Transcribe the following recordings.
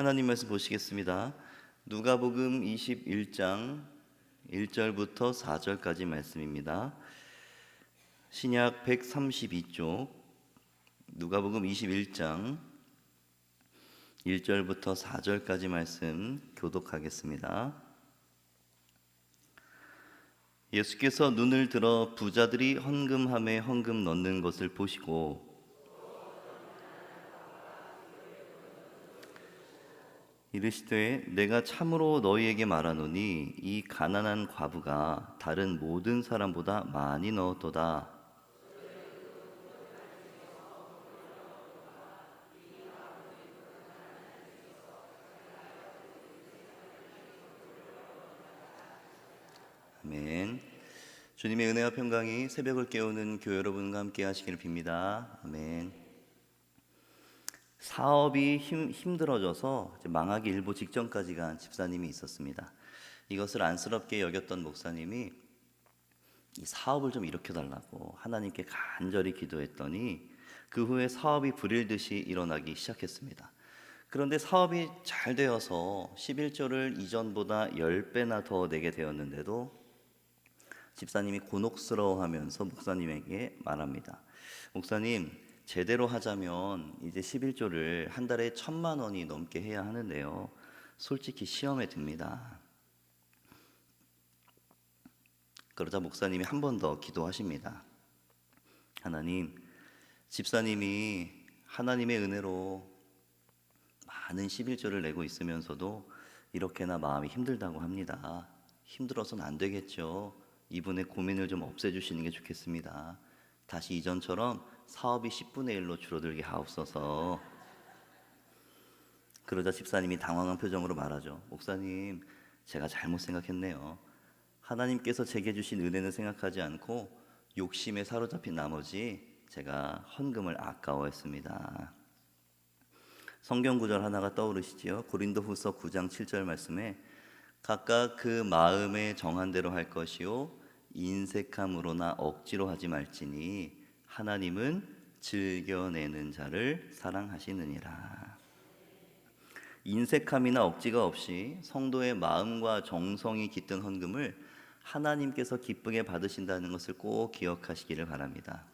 하나님 말씀 보시겠습니다. 누가복음 21장 1절부터 4절까지 말씀입니다. 신약 132쪽 누가복음 21장 1절부터 4절까지 말씀 교독하겠습니다. 예수께서 눈을 들어 부자들이 헌금함에 헌금 넣는 것을 보시고 이르시되 내가 참으로 너희에게 말하노니 이 가난한 과부가 다른 모든 사람보다 많이 넣었도다 아멘. 주님의 은혜와 평강이 새벽을 깨우는 교회 여러분과 함께 하시기를 빕니다. 아멘. 사업이 힘, 힘들어져서 망하기 일보 직전까지 간 집사님이 있었습니다. 이것을 안쓰럽게 여겼던 목사님이 이 사업을 좀 일으켜달라고 하나님께 간절히 기도했더니 그 후에 사업이 불일듯이 일어나기 시작했습니다. 그런데 사업이 잘 되어서 11조를 이전보다 10배나 더 내게 되었는데도 집사님이 곤혹스러워하면서 목사님에게 말합니다. 목사님, 제대로 하자면 이제 11조를 한 달에 천만 원이 넘게 해야 하는데요. 솔직히 시험에 듭니다. 그러자 목사님이 한 번 더 기도하십니다. 하나님, 집사님이 하나님의 은혜로 많은 11조를 내고 있으면서도 이렇게나 마음이 힘들다고 합니다. 힘들어서는 안 되겠죠. 이분의 고민을 좀 없애주시는 게 좋겠습니다. 다시 이전처럼 사업이 10분의 1로 줄어들게 하옵소서. 그러자 집사님이 당황한 표정으로 말하죠. 목사님, 제가 잘못 생각했네요. 하나님께서 제게 주신 은혜는 생각하지 않고 욕심에 사로잡힌 나머지 제가 헌금을 아까워했습니다. 성경 구절 하나가 떠오르시지요. 고린도후서 9장 7절 말씀에 각각 그 마음에 정한 대로 할 것이요 인색함으로나 억지로 하지 말지니 하나님은 즐겨내는 자를 사랑하시느니라. 인색함이나 억지가 없이 성도의 마음과 정성이 깃든 헌금을 하나님께서 기쁘게 받으신다는 것을 꼭 기억하시기를 바랍니다.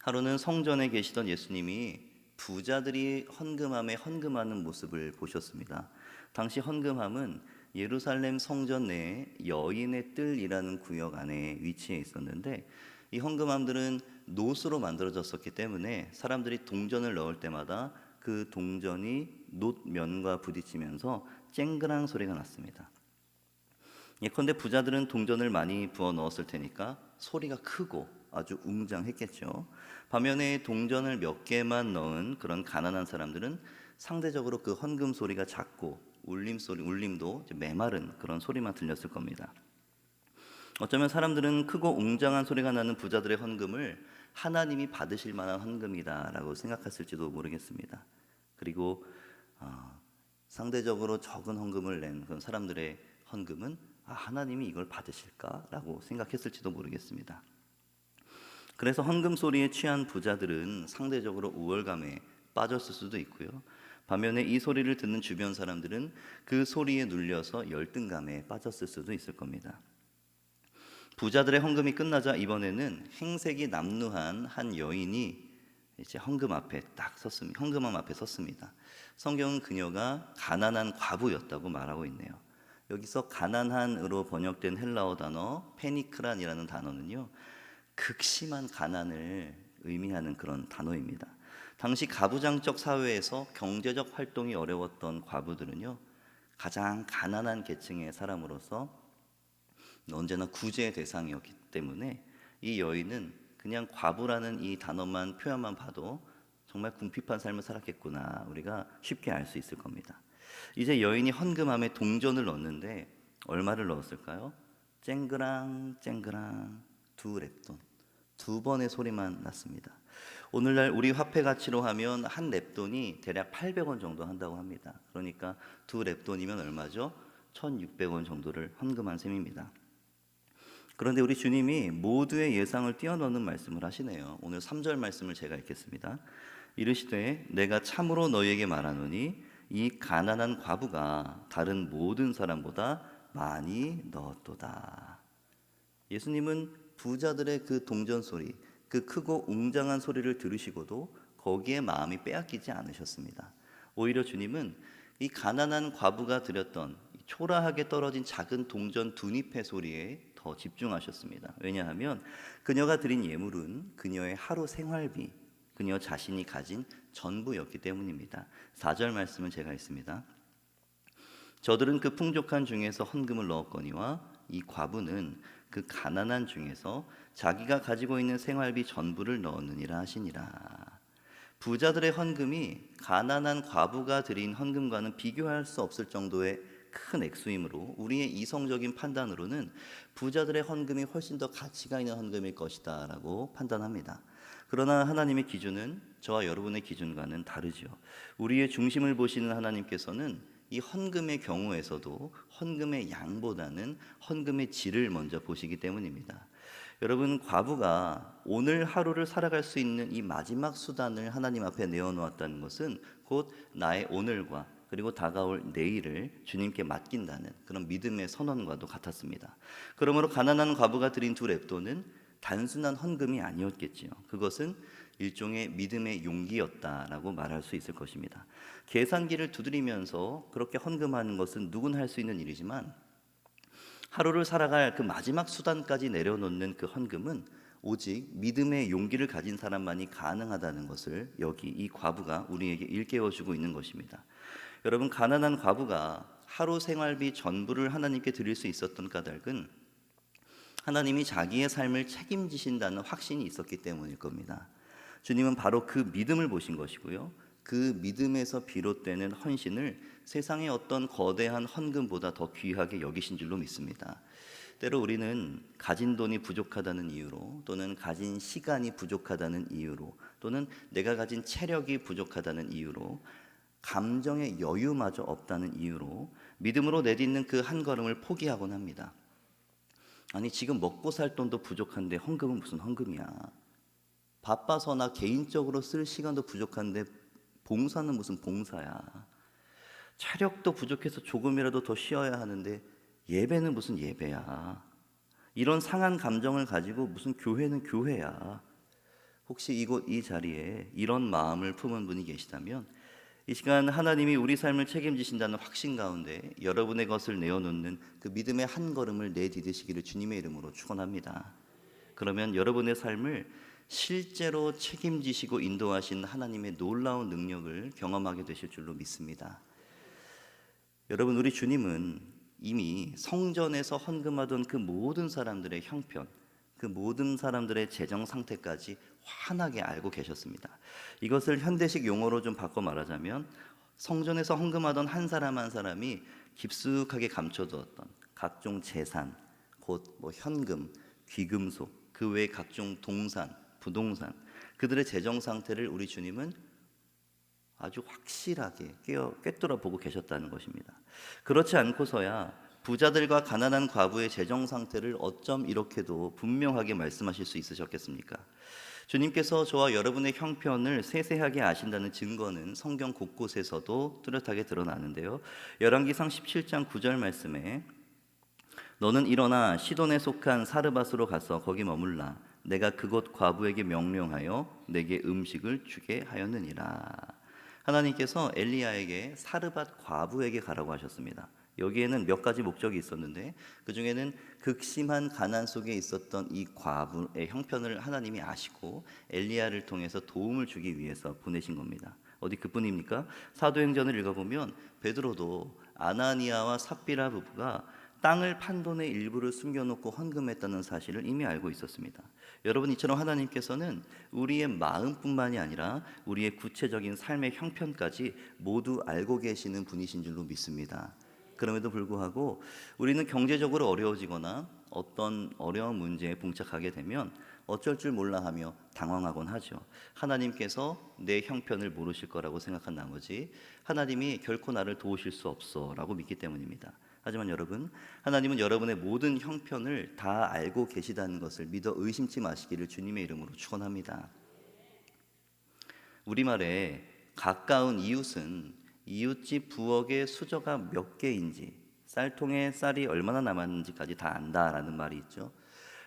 하루는 성전에 계시던 예수님이 부자들이 헌금함에 헌금하는 모습을 보셨습니다. 당시 헌금함은 예루살렘 성전 내에 여인의 뜰이라는 구역 안에 위치해 있었는데 이 헌금함들은 노수로 만들어졌었기 때문에 사람들이 동전을 넣을 때마다 그 동전이 놋면과 부딪히면서 쨍그랑 소리가 났습니다. 예컨대 부자들은 동전을 많이 부어 넣었을 테니까 소리가 크고 아주 웅장했겠죠. 반면에 동전을 몇 개만 넣은 그런 가난한 사람들은 상대적으로 그 헌금 소리가 작고 울림 소리, 울림도 메마른 그런 소리만 들렸을 겁니다. 어쩌면 사람들은 크고 웅장한 소리가 나는 부자들의 헌금을 하나님이 받으실 만한 헌금이다라고 생각했을지도 모르겠습니다. 그리고 어, 상대적으로 적은 헌금을 낸 그런 사람들의 헌금은 아, 하나님이 이걸 받으실까라고 생각했을지도 모르겠습니다. 그래서 헌금 소리에 취한 부자들은 상대적으로 우월감에 빠졌을 수도 있고요. 반면에 이 소리를 듣는 주변 사람들은 그 소리에 눌려서 열등감에 빠졌을 수도 있을 겁니다. 부자들의 헌금이 끝나자 이번에는 행색이 남루한 한 여인이 이제 헌금 앞에 딱 섰습니다. 헌금함 앞에 섰습니다. 성경은 그녀가 가난한 과부였다고 말하고 있네요. 여기서 가난한으로 번역된 헬라어 단어 페니크란이라는 단어는요. 극심한 가난을 의미하는 그런 단어입니다. 당시 가부장적 사회에서 경제적 활동이 어려웠던 과부들은요. 가장 가난한 계층의 사람으로서 언제나 구제의 대상이었기 때문에 이 여인은 그냥 과부라는 이 단어만 표현만 봐도 정말 궁핍한 삶을 살았겠구나 우리가 쉽게 알 수 있을 겁니다. 이제 여인이 헌금함에 동전을 넣었는데 얼마를 넣었을까요? 쨍그랑 쨍그랑 두 랩돈 두 번의 소리만 났습니다. 오늘날 우리 화폐 가치로 하면 한 랩돈이 대략 800원 정도 한다고 합니다. 그러니까 두 랩돈이면 얼마죠? 1,600원 정도를 헌금한 셈입니다. 그런데 우리 주님이 모두의 예상을 뛰어넘는 말씀을 하시네요. 오늘 3절 말씀을 제가 읽겠습니다. 이르시되 내가 참으로 너희에게 말하노니 이 가난한 과부가 다른 모든 사람보다 많이 넣었도다. 예수님은 부자들의 그 동전 소리, 그 크고 웅장한 소리를 들으시고도 거기에 마음이 빼앗기지 않으셨습니다. 오히려 주님은 이 가난한 과부가 드렸던 초라하게 떨어진 작은 동전 두잎의 소리에 더 집중하셨습니다. 왜냐하면 그녀가 드린 예물은 그녀의 하루 생활비, 그녀 자신이 가진 전부였기 때문입니다. 4절 말씀은 제가 있습니다. 저들은 그 풍족한 중에서 헌금을 넣었거니와 이 과부는 그 가난한 중에서 자기가 가지고 있는 생활비 전부를 넣었느니라 하시니라. 부자들의 헌금이 가난한 과부가 드린 헌금과는 비교할 수 없을 정도의 큰 액수이므로 우리의 이성적인 판단으로는 부자들의 헌금이 훨씬 더 가치가 있는 헌금일 것이다라고 판단합니다. 그러나 하나님의 기준은 저와 여러분의 기준과는 다르죠. 우리의 중심을 보시는 하나님께서는 이 헌금의 경우에서도 헌금의 양보다는 헌금의 질을 먼저 보시기 때문입니다. 여러분 과부가 오늘 하루를 살아갈 수 있는 이 마지막 수단을 하나님 앞에 내어놓았다는 것은 곧 나의 오늘과 그리고 다가올 내일을 주님께 맡긴다는 그런 믿음의 선언과도 같았습니다. 그러므로 가난한 과부가 드린 두 랩도는 단순한 헌금이 아니었겠지요. 그것은 일종의 믿음의 용기였다라고 말할 수 있을 것입니다. 계산기를 두드리면서 그렇게 헌금하는 것은 누군 할수 있는 일이지만 하루를 살아갈 그 마지막 수단까지 내려놓는 그 헌금은 오직 믿음의 용기를 가진 사람만이 가능하다는 것을 여기 이 과부가 우리에게 일깨워 주고 있는 것입니다. 여러분 가난한 과부가 하루 생활비 전부를 하나님께 드릴 수 있었던 까닭은 하나님이 자기의 삶을 책임지신다는 확신이 있었기 때문일 겁니다. 주님은 바로 그 믿음을 보신 것이고요. 그 믿음에서 비롯되는 헌신을 세상의 어떤 거대한 헌금보다 더 귀하게 여기신 줄로 믿습니다. 때로 우리는 가진 돈이 부족하다는 이유로 또는 가진 시간이 부족하다는 이유로 또는 내가 가진 체력이 부족하다는 이유로 감정의 여유마저 없다는 이유로 믿음으로 내딛는 그 한 걸음을 포기하곤 합니다. 아니 지금 먹고 살 돈도 부족한데 헌금은 무슨 헌금이야? 바빠서나 개인적으로 쓸 시간도 부족한데 봉사는 무슨 봉사야? 체력도 부족해서 조금이라도 더 쉬어야 하는데 예배는 무슨 예배야? 이런 상한 감정을 가지고 무슨 교회는 교회야? 혹시 이곳 이 자리에 이런 마음을 품은 분이 계시다면 이 시간 하나님이 우리 삶을 책임지신다는 확신 가운데 여러분의 것을 내어놓는 그 믿음의 한 걸음을 내디디시기를 주님의 이름으로 축원합니다. 그러면 여러분의 삶을 실제로 책임지시고 인도하신 하나님의 놀라운 능력을 경험하게 되실 줄로 믿습니다. 여러분 우리 주님은 이미 성전에서 헌금하던 그 모든 사람들의 형편, 그 모든 사람들의 재정 상태까지 환하게 알고 계셨습니다. 이것을 현대식 용어로 좀 바꿔 말하자면 성전에서 헌금하던 한 사람 한 사람이 깊숙하게 감춰두었던 각종 재산, 곧 뭐 현금, 귀금속, 그 외 각종 동산, 부동산, 그들의 재정 상태를 우리 주님은 아주 확실하게 꿰뚫어 보고 계셨다는 것입니다. 그렇지 않고서야 부자들과 가난한 과부의 재정 상태를 어쩜 이렇게도 분명하게 말씀하실 수 있으셨겠습니까? 주님께서 저와 여러분의 형편을 세세하게 아신다는 증거는 성경 곳곳에서도 뚜렷하게 드러나는데요. 열왕기상 17장 9절 말씀에 너는 일어나 시돈에 속한 사르밧으로 가서 거기 머물라 내가 그곳 과부에게 명령하여 내게 음식을 주게 하였느니라. 하나님께서 엘리야에게 사르밧 과부에게 가라고 하셨습니다. 여기에는 몇 가지 목적이 있었는데 그 중에는 극심한 가난 속에 있었던 이 과부의 형편을 하나님이 아시고 엘리야를 통해서 도움을 주기 위해서 보내신 겁니다. 어디 그뿐입니까? 사도행전을 읽어보면 베드로도 아나니아와 삽비라 부부가 땅을 판 돈의 일부를 숨겨놓고 헌금했다는 사실을 이미 알고 있었습니다. 여러분 이처럼 하나님께서는 우리의 마음뿐만이 아니라 우리의 구체적인 삶의 형편까지 모두 알고 계시는 분이신 줄로 믿습니다. 그럼에도 불구하고 우리는 경제적으로 어려워지거나 어떤 어려운 문제에 봉착하게 되면 어쩔 줄 몰라 하며 당황하곤 하죠. 하나님께서 내 형편을 모르실 거라고 생각한 나머지 하나님이 결코 나를 도우실 수 없어 라고 믿기 때문입니다. 하지만 여러분, 하나님은 여러분의 모든 형편을 다 알고 계시다는 것을 믿어 의심치 마시기를 주님의 이름으로 축원합니다. 우리말에 가까운 이웃은 이웃집 부엌에 수저가 몇 개인지 쌀통에 쌀이 얼마나 남았는지까지 다 안다라는 말이 있죠.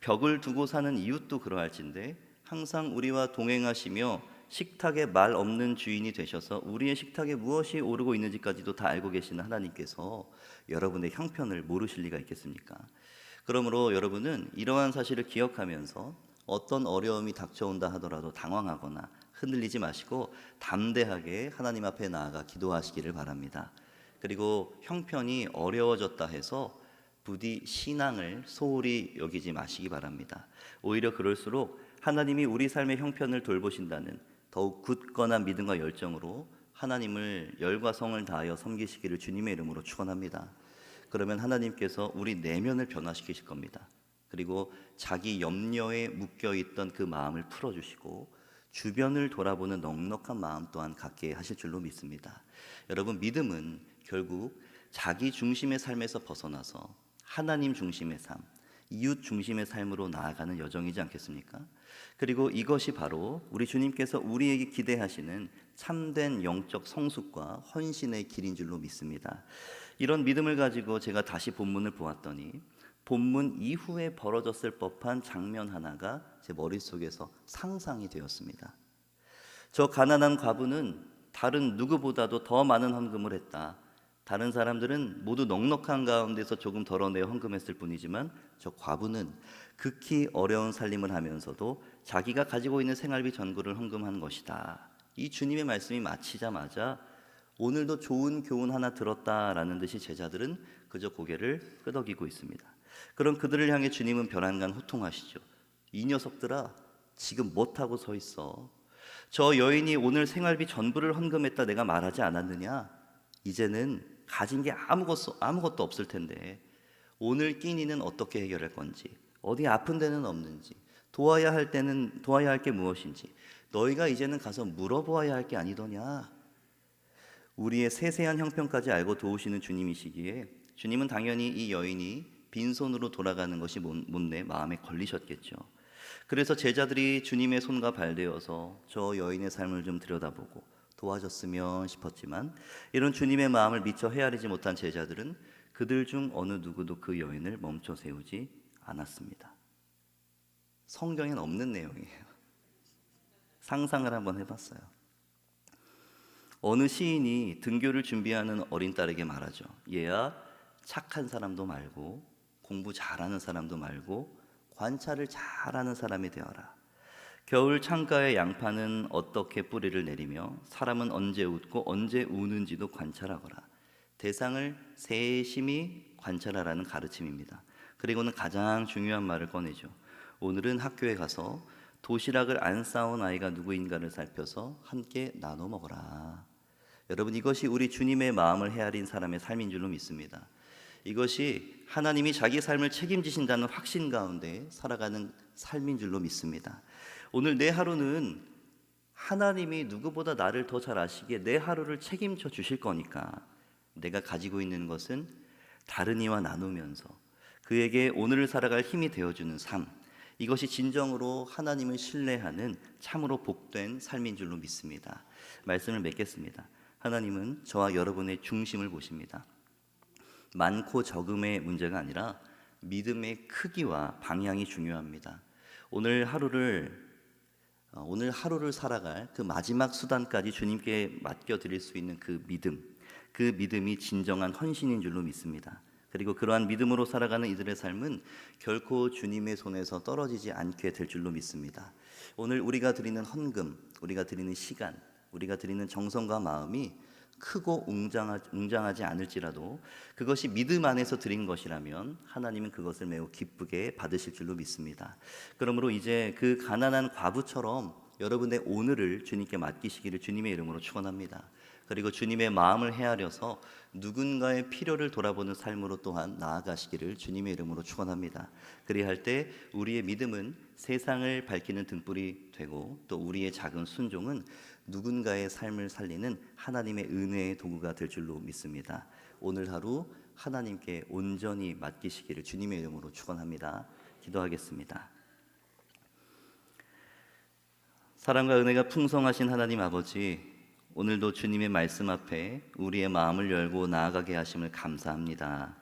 벽을 두고 사는 이웃도 그러할진데 항상 우리와 동행하시며 식탁에 말 없는 주인이 되셔서 우리의 식탁에 무엇이 오르고 있는지까지도 다 알고 계시는 하나님께서 여러분의 형편을 모르실 리가 있겠습니까? 그러므로 여러분은 이러한 사실을 기억하면서 어떤 어려움이 닥쳐온다 하더라도 당황하거나 흔들리지 마시고 담대하게 하나님 앞에 나아가 기도하시기를 바랍니다. 그리고 형편이 어려워졌다 해서 부디 신앙을 소홀히 여기지 마시기 바랍니다. 오히려 그럴수록 하나님이 우리 삶의 형편을 돌보신다는 더욱 굳건한 믿음과 열정으로 하나님을 열과 성을 다하여 섬기시기를 주님의 이름으로 축원합니다. 그러면 하나님께서 우리 내면을 변화시키실 겁니다. 그리고 자기 염려에 묶여 있던 그 마음을 풀어 주시고 주변을 돌아보는 넉넉한 마음 또한 갖게 하실 줄로 믿습니다. 여러분 믿음은 결국 자기 중심의 삶에서 벗어나서 하나님 중심의 삶, 이웃 중심의 삶으로 나아가는 여정이지 않겠습니까? 그리고 이것이 바로 우리 주님께서 우리에게 기대하시는 참된 영적 성숙과 헌신의 길인 줄로 믿습니다. 이런 믿음을 가지고 제가 다시 본문을 보았더니 본문 이후에 벌어졌을 법한 장면 하나가 제 머릿속에서 상상이 되었습니다. 저 가난한 과부는 다른 누구보다도 더 많은 헌금을 했다. 다른 사람들은 모두 넉넉한 가운데서 조금 덜어내어 헌금했을 뿐이지만 저 과부는 극히 어려운 살림을 하면서도 자기가 가지고 있는 생활비 전부를 헌금한 것이다. 이 주님의 말씀이 마치자마자 오늘도 좋은 교훈 하나 들었다라는 듯이 제자들은 그저 고개를 끄덕이고 있습니다. 그럼 그들을 향해 주님은 변한간 호통하시죠. 이 녀석들아, 지금 못하고 서 있어. 저 여인이 오늘 생활비 전부를 헌금했다 내가 말하지 않았느냐? 이제는 가진 게 아무것도, 아무것도 없을 텐데 오늘 끼니는 어떻게 해결할 건지 어디 아픈 데는 없는지 도와야 할 때는 도와야 할 게 무엇인지 너희가 이제는 가서 물어보아야 할 게 아니더냐 우리의 세세한 형편까지 알고 도우시는 주님이시기에 주님은 당연히 이 여인이 빈손으로 돌아가는 것이 못내 마음에 걸리셨겠죠. 그래서 제자들이 주님의 손과 발대어서 저 여인의 삶을 좀 들여다보고 도와줬으면 싶었지만 이런 주님의 마음을 미처 헤아리지 못한 제자들은 그들 중 어느 누구도 그 여인을 멈춰 세우지 않았습니다. 성경엔 없는 내용이에요. 상상을 한번 해봤어요. 어느 시인이 등교를 준비하는 어린 딸에게 말하죠. 얘야, 착한 사람도 말고 공부 잘하는 사람도 말고 관찰을 잘하는 사람이 되어라. 겨울 창가의 양파는 어떻게 뿌리를 내리며 사람은 언제 웃고 언제 우는지도 관찰하거라. 대상을 세심히 관찰하라는 가르침입니다. 그리고는 가장 중요한 말을 꺼내죠. 오늘은 학교에 가서 도시락을 안 싸온 아이가 누구인가를 살펴서 함께 나눠 먹어라. 여러분 이것이 우리 주님의 마음을 헤아린 사람의 삶인 줄로 믿습니다. 이것이 하나님이 자기 삶을 책임지신다는 확신 가운데 살아가는 삶인 줄로 믿습니다. 오늘 내 하루는 하나님이 누구보다 나를 더 잘 아시기에 내 하루를 책임져 주실 거니까 내가 가지고 있는 것은 다른 이와 나누면서 그에게 오늘을 살아갈 힘이 되어주는 삶 이것이 진정으로 하나님을 신뢰하는 참으로 복된 삶인 줄로 믿습니다. 말씀을 맺겠습니다. 하나님은 저와 여러분의 중심을 보십니다. 많고 적음의 문제가 아니라 믿음의 크기와 방향이 중요합니다. 오늘 하루를 어, 오늘 하루를 살아갈 그 마지막 수단까지 주님께 맡겨 드릴 수 있는 그 믿음, 그 믿음이 진정한 헌신인 줄로 믿습니다. 그리고 그러한 믿음으로 살아가는 이들의 삶은 결코 주님의 손에서 떨어지지 않게 될 줄로 믿습니다. 오늘 우리가 드리는 헌금, 우리가 드리는 시간, 우리가 드리는 정성과 마음이 크고 웅장하지 않을지라도 그것이 믿음 안에서 드린 것이라면 하나님은 그것을 매우 기쁘게 받으실 줄로 믿습니다. 그러므로 이제 그 가난한 과부처럼 여러분의 오늘을 주님께 맡기시기를 주님의 이름으로 축원합니다. 그리고 주님의 마음을 헤아려서 누군가의 필요를 돌아보는 삶으로 또한 나아가시기를 주님의 이름으로 축원합니다. 그리할 때 우리의 믿음은 세상을 밝히는 등불이 되고 또 우리의 작은 순종은 누군가의 삶을 살리는 하나님의 은혜의 도구가 될 줄로 믿습니다. 오늘 하루 하나님께 온전히 맡기시기를 주님의 이름으로 축원합니다. 기도하겠습니다. 사랑과 은혜가 풍성하신 하나님 아버지, 오늘도 주님의 말씀 앞에 우리의 마음을 열고 나아가게 하심을 감사합니다.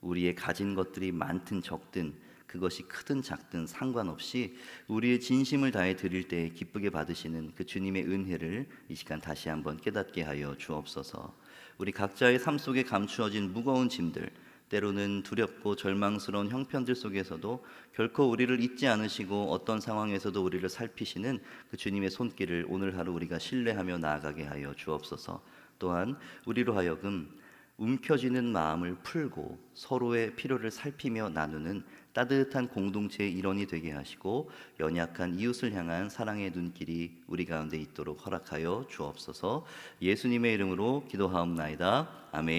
우리의 가진 것들이 많든 적든 그것이 크든 작든 상관없이 우리의 진심을 다해 드릴 때 기쁘게 받으시는 그 주님의 은혜를 이 시간 다시 한번 깨닫게 하여 주옵소서. 우리 각자의 삶 속에 감추어진 무거운 짐들 때로는 두렵고 절망스러운 형편들 속에서도 결코 우리를 잊지 않으시고 어떤 상황에서도 우리를 살피시는 그 주님의 손길을 오늘 하루 우리가 신뢰하며 나아가게 하여 주옵소서. 또한 우리로 하여금 움켜쥐는 마음을 풀고 서로의 필요를 살피며 나누는 따뜻한 공동체의 일원이 되게 하시고 연약한 이웃을 향한 사랑의 눈길이 우리 가운데 있도록 허락하여 주옵소서. 예수님의 이름으로 기도하옵나이다. 아멘.